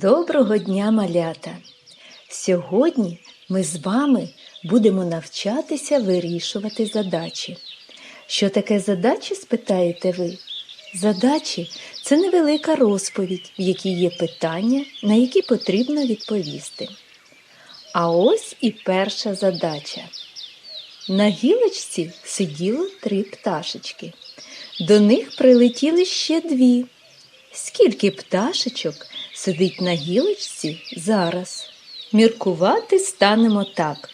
Доброго дня, малята! Сьогодні ми з вами будемо навчатися вирішувати задачі. Що таке задачі, спитаєте ви? Задачі це невелика розповідь, в якій є питання, на які потрібно відповісти. А ось і перша задача. На гілочці сиділо три пташечки. До них прилетіли ще дві. Скільки пташечок сидить на гілочці зараз? Міркувати станемо так.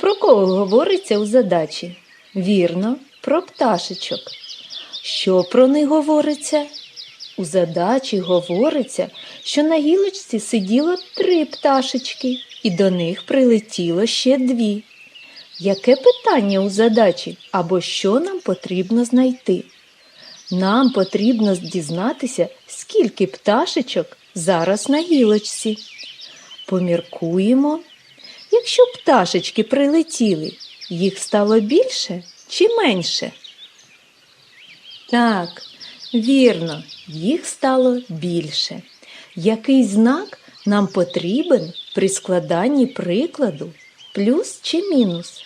Про кого говориться у задачі? Вірно, про пташечок. Що про них говориться? У задачі говориться, що на гілочці сиділо три пташечки, і до них прилетіло ще дві. Яке питання у задачі або що нам потрібно знайти? Нам потрібно дізнатися, скільки пташечок зараз на гілочці. Поміркуємо. Якщо пташечки прилетіли, їх стало більше чи менше? Так, вірно, їх стало більше. Який знак нам потрібен при складанні прикладу? Плюс чи мінус?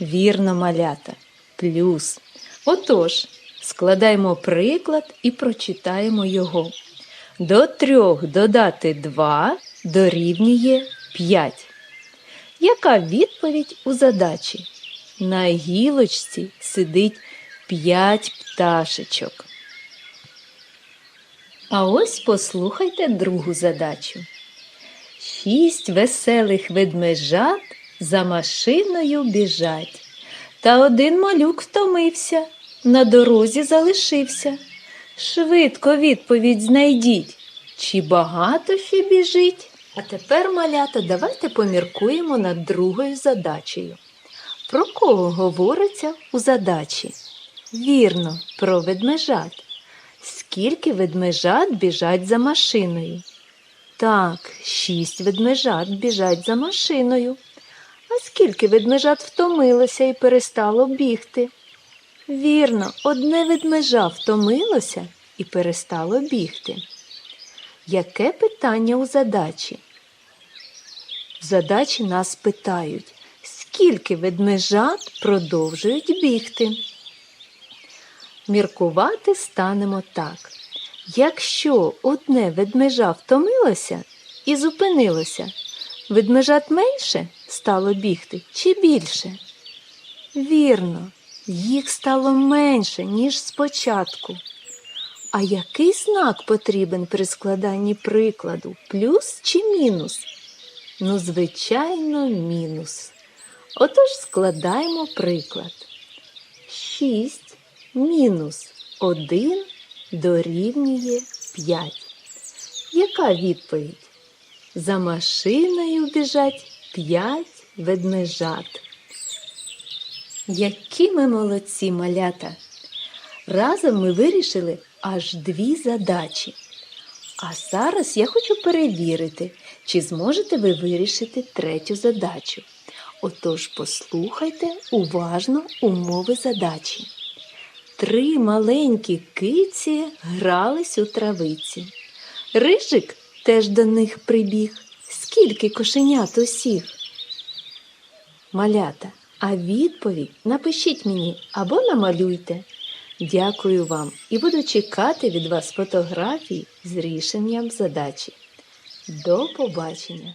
Вірно, малята, плюс. Отож, складаємо приклад і прочитаємо його. До трьох додати два дорівнює 5. Яка відповідь у задачі? На гілочці сидить 5 пташечок. А ось послухайте другу задачу. Шість веселих ведмежат за машиною біжать. Та один малюк втомився, на дорозі залишився. Швидко відповідь знайдіть, чи багато ще біжить? А тепер, малята, давайте поміркуємо над другою задачею. Про кого говориться у задачі? Вірно, про ведмежат. Скільки ведмежат біжать за машиною? Так, шість ведмежат біжать за машиною. А скільки ведмежат втомилося і перестало бігти? Вірно, одне ведмежа втомилося і перестало бігти. Яке питання у задачі? В задачі нас питають, скільки ведмежат продовжують бігти. Міркувати станемо так. Якщо одне ведмежа втомилося і зупинилося, ведмежат менше стало бігти чи більше? Вірно, їх стало менше, ніж спочатку. А який знак потрібен при складанні прикладу? Плюс чи мінус? Ну, звичайно, мінус. Отож складаємо приклад. 6 мінус 1 дорівнює 5. Яка відповідь? За машиною біжать 5 ведмежат. Які ми молодці малята! Разом ми вирішили аж дві задачі. А зараз я хочу перевірити, чи зможете ви вирішити третю задачу. Отож, послухайте уважно умови задачі. Три маленькі киці грались у травиці. Рижик теж до них прибіг. Скільки кошенят усіх? Малята, а відповідь напишіть мені або намалюйте. Дякую вам і буду чекати від вас фотографій з рішенням задачі. До побачення!